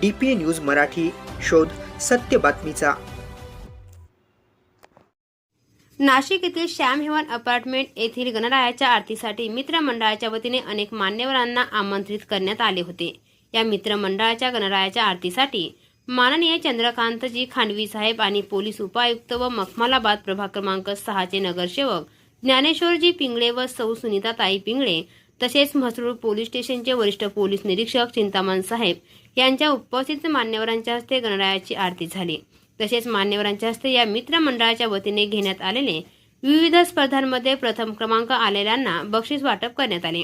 D P news Marathi शोध सत्य बातमीचा. नाशिक येथील श्याम हेवन अपार्टमेंट येथील गणरायाच्या आरतीसाठी मित्रमंडळाच्या वतीने अनेक मान्यवरांना आमंत्रित करण्यात आले होते. या मित्रमंडळाच्या गणरायाच्या आरतीसाठी माननीय चंद्रकांतजी खांडवी साहेब आणि पोलीस उपायुक्त व मखमालाबाद प्रभाग क्रमांक सहाचे नगरसेवक ज्ञानेश्वरजी पिंगळे व सौ सुनीताताई पिंगळे तसेच म्हसरूळ पोलीस स्टेशनचे वरिष्ठ पोलीस निरीक्षक चिंतामण साहेब यांच्या उपस्थित मान्यवरांच्या हस्ते गणरायाची आरती झाली. तसेच मान्यवरांच्या हस्ते या मित्रमंडळाच्या वतीने घेण्यात आलेले विविध स्पर्धांमध्ये प्रथम क्रमांक आलेल्यांना बक्षीस वाटप करण्यात आले.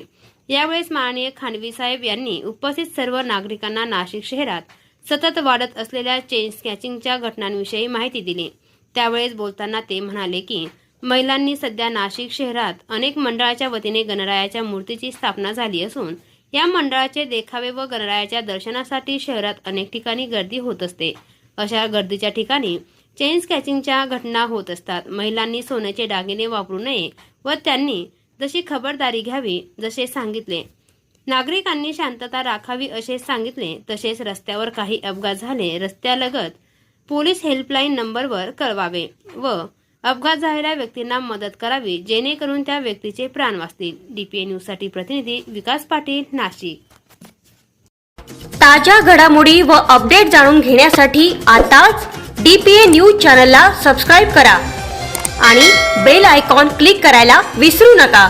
यावेळेस माननीय खानवी साहेब यांनी उपस्थित सर्व नागरिकांना नाशिक शहरात सतत वाढत असलेल्या चेन स्कॅचिंगच्या घटनांविषयी माहिती दिली. त्यावेळेस बोलताना ते म्हणाले की महिलांनी सध्या नाशिक शहरात अनेक मंडळाच्या वतीने गणरायाच्या मूर्तीची स्थापना झाली असून या मंडळाचे देखावे व गणरायाच्या दर्शनासाठी शहरात अनेक ठिकाणी गर्दी होत असते. अशा गर्दीच्या ठिकाणी चेन स्कॅचिंगच्या घटना होत असतात. महिलांनी सोन्याचे दागिने वापरू नये व त्यांनी जशी खबरदारी घ्यावी जसे सांगितले. नागरिकांनी शांतता राखावी असे सांगितले तसेच रस्त्यावर काही अपघात झाले रस्त्यालगत पोलीस हेल्पलाईन नंबरवर कळवावे व अपघात झालेल्या व्यक्तींना मदत करावी जेणेकरून त्या व्यक्तीचे प्राण वाचतील. डीपीए न्यूजसाठी प्रतिनिधी विकास पाटील नाशिक. ताज्या घडामोडी व अपडेट जाणून घेण्यासाठी आताच डी पी ए न्यूज चॅनलला सबस्क्राईब करा आणि बेल आयकॉन क्लिक करायला विसरू नका.